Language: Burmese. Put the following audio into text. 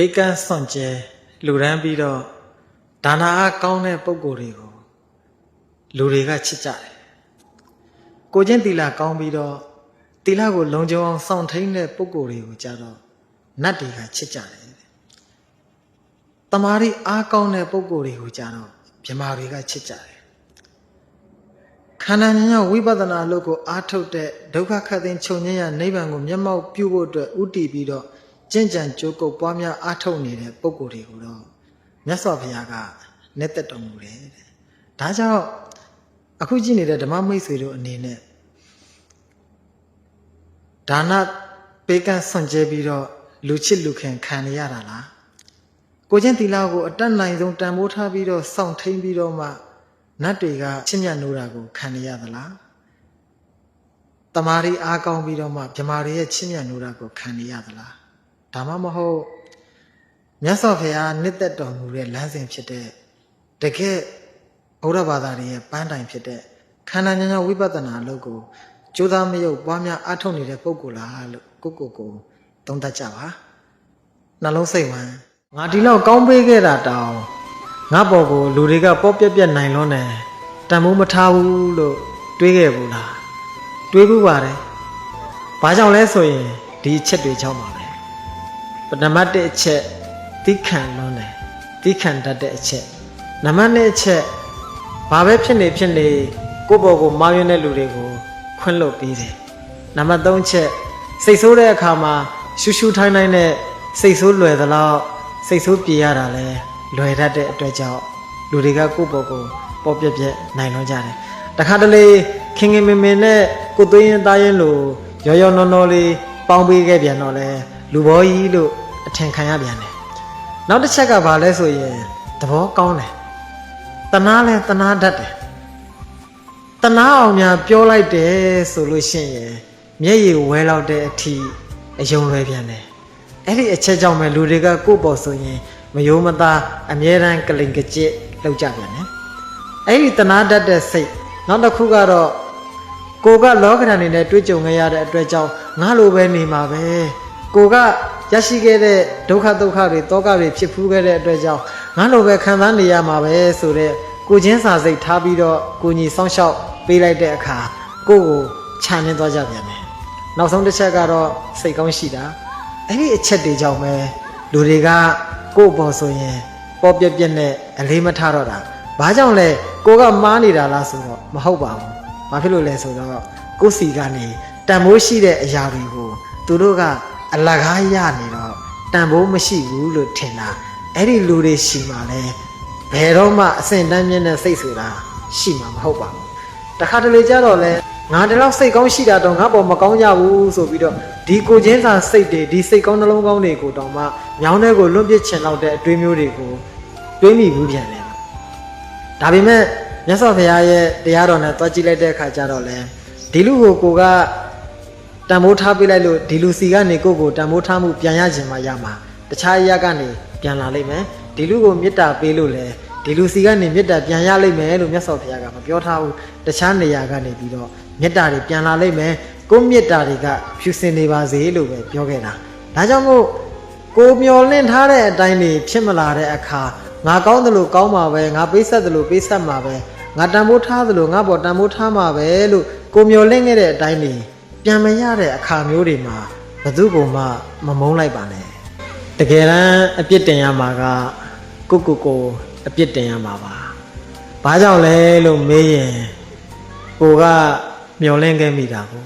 ဘေးကန်းစွန့်ကျဲလူရန်ပြီးတော့ဒါနာအားကောင်းတဲ့ပုံကိုယ်တွေကိုလူတွေကချစ်ကြတယ်ကိုချင်းတီလာကောင်းပြီးတော့တီလာကိုလုံခြုံအောင်စောင့်ထိန်တဲ့ပုံကိုယ်တွေကိုကြတော့နတ်တွေကချစ်ကြတယ်တဲ့တမာရီအားကောင်းတဲ့ပုံကိုယ်တွေကိုကြတော့မြမာတွေကချစ်ကြတယ်ခန္ဓာဉာဏ်ရဝိပဿနာလို့ကိုအားထုတ်တဲ့ဒုက္ခခတ်သိမ်းချုပ်ငြိမ်းရနိဗ္ဗာန်ကိုမျက်မှောက်ပြုဖို့အတွက်ဥတည်ပြီးတော့ ကျင့်ကြံကြိုးကုပ်ပွားများအားထုတ်နေတဲ့ပုံကိုယ်တွေကိုတော့မြတ်စွာဘုရားကနဲ့သက်တော်မူတယ်တဲ့ဒါကြောင့်အခုကြည့်နေတဲ့ဓမ္မမိတ်ဆွေတို့အနေနဲ့ဒါနပေးကန့်ဆွန့်ကြဲပြီးတော့လူချစ်လူခင်ခံရရတာလားကိုချင်းတီလာကိုအတက်နိုင်ဆုံးတန်ဖိုးထားပြီးတော့စောင့်ထိန်ပြီးတော့မှနတ်တွေကချစ်မြတ်နိုးတာကိုခံရသလားတမာရီအားကောင်းပြီးတော့မှမြမာတွေရဲ့ချစ်မြတ်နိုးတာကိုခံရသလား ဒါမှမဟုတ်မြတ်စွာဘုရားနှစ်သက်တော်မူတဲ့လမ်းစဉ်ဖြစ်တဲ့တကယ်ဘုရားဘာသာတွေရဲ့ပန်းတိုင်ဖြစ်တဲ့ခန္ဓာဉာဏ်ဝိပဿနာအလုပ်ကိုကြိုးစားမရုပ်ပွားများအားထုတ်နေတဲ့ပုဂ္ဂိုလ်လားလို့ကိုကိုကိုသုံးသပ်ကြပါနှလုံးစိတ်ဝမ်းငါဒီလောက်ကောင်းပေးခဲ့တာတောင်ငါပေါ်ကိုလူတွေကပေါ့ပြက်ပြက်နိုင်လွန်းတယ်တန်မိုးမထားဘူးလို့တွေးခဲ့ဘူးလားတွေးဘူးပါတယ်ဘာကြောင့်လဲဆိုရင်ဒီအချက်တွေကြောင့်ပါ ပဲပထမတစ်အချက်တိခံလွန်းတယ်တိခံတတ်တဲ့အချက်နံပါတ်2အချက်ဘာပဲဖြစ်နေဖြစ်နေကိုယ့်ဘော်ကိုမာယွန်းတဲ့လူတွေကိုခွင့်လွတ်ပေးတယ်နံပါတ်3ချက်စိတ်ဆိုးတဲ့အခါမှာရှူရှူထိုင်းထိုင်းနဲ့စိတ်ဆိုးလွယ်သလောက်စိတ်ဆိုးပြေရတာလဲလွယ်တတ်တဲ့အတွက်ကြောင့်လူတွေကကိုယ့်ဘော်ကိုပေါ်ပြက်ပြက်နိုင်လွန်းကြတယ်တခါတလေခင်ခင်မင်မင်နဲ့ကိုယ်သွေးရင်သားရင်လို့ရောရောနော်နော်လေးပေါင်းပေးခဲ့ပြန်တော့လဲ လူဘောကြီးလို့အထင်ခံရပြန်တယ်နောက်တစ်ချက်ကဘာလဲဆိုရင်သဘောကောင်းတယ်တနာလဲတနာတတ်တယ်တနာအောင်များပြောလိုက်တယ်ဆိုလို့ရှိရင်မျက်ရည်ဝဲလောက်တဲ့အထိအယုံလွယ်ပြန်တယ်အဲ့ဒီအချက်ကြောင့်ပဲလူတွေကကိုယ့်ပေါ်ဆိုရင်မယိုးမသားအမြဲတမ်းကလိန်ကကြစ်လောက်ကြပြန်တယ်အဲ့ဒီတနာတတ်တဲ့စိတ်နောက်တစ်ခုကတော့ကိုကလောကဓာတ်နေနဲ့တွေ့ကြုံခဲ့ရတဲ့အတွက်ကြောင့်ငါလိုပဲနေမှာပဲ ကိုကရရှိခဲ့တဲ့ဒုက္ခဒုက္ခတွေတောကတွေဖြစ်ဖူးခဲ့တဲ့အတွက်ကြောင့်ငါလိုပဲခံစားနေရမှာပဲဆိုတော့ကိုချင်းစာစိတ်ထားပြီးတော့ကိုညီစောင့်ရှောက်ပေးလိုက်တဲ့အခါကိုကိုခြံနေသွားကြပြန်တယ်နောက်ဆုံးတစ်ချက်ကတော့စိတ်ကောင်းရှိတာအဲ့ဒီအချက်တွေကြောင့်ပဲလူတွေကကိုယ့်ဘော်ဆိုရင်ပေါ်ပြက်ပြက်နဲ့အလေးမထားတော့တာဘာကြောင့်လဲကိုကမားနေတာလားဆိုတော့မဟုတ်ပါဘူးဘာဖြစ်လို့လဲဆိုတော့ကိုယ့်စီကနေတန်မိုးရှိတဲ့အရာတွေကိုသူတို့က အလကားရနေတော့တန်ဖိုးမရှိဘူးလို့ထင်တာအဲ့ဒီလူတွေရှိမှလဲဘယ်တော့မှအစင်တန်းမြင့်တဲ့စိတ်ဆိုတာရှိမှာမဟုတ်ပါဘူးတခါတလေကြတော့လဲငါတလောက်စိတ်ကောင်းရှိတာတော့ငါပေါ်မကောင်းကြဘူးဆိုပြီးတော့ဒီကိုချင်းစာစိတ်တွေဒီစိတ်ကောင်းနှလုံးကောင်းတွေကိုတောင်မှမြောင်းတဲ့ကိုလွတ်ပစ်ချင်တော့တဲ့အတွေးမျိုးတွေကိုတွေးမိဘူးပြန်တယ်ဒါပေမဲ့မြတ်စွာဘုရားရဲ့တရားတော်နဲ့တွားကြည့်လိုက်တဲ့အခါကျတော့လဲဒီလူကိုကိုက တန်မိုးထားပေးလိုက်လို့ဒီလူစီကနေကိုယ့်ကိုတန်မိုးထားမှုပြန်ရခြင်းမှရမှာတခြားအရာကနေပြန်လာလိမ့်မယ်ဒီလူကိုမေတ္တာပေးလို့လေဒီလူစီကနေမေတ္တာပြန်ရလိမ့်မယ်လို့မြတ်စွာဘုရားကမပြောထားဘူးတခြားနေရာကနေပြီးတော့မေတ္တာတွေပြန်လာလိမ့်မယ်ကိုယ်မေတ္တာတွေကဖြူစင်နေပါစေလို့ပဲပြောခဲ့တာဒါကြောင့်မို့ကိုမျောလင့်ထားတဲ့အတိုင်းနေဖြစ်မလာတဲ့အခါငါကောင်းတယ်လို့ကောင်းမှာပဲငါပေးဆက်တယ်လို့ပေးဆက်မှာပဲငါတန်ဖိုးထားတယ်လို့ငါပေါ်တန်ဖိုးထားမှာပဲလို့ကိုမျောလင့်ခဲ့တဲ့အတိုင်းနေ ပြန်မရတဲ့အခါမျိုးတွေမှာဘယ်သူကမှမမုန်းလိုက်ပါနဲ့တကယ်တမ်းအပြစ်တင်ရမှာကကိုကိုကိုအပြစ်တင်ရမှာပါဘာကြောင့်လဲလို့မေးရင်ကိုကမျောလင့်ခဲ့မိတာကို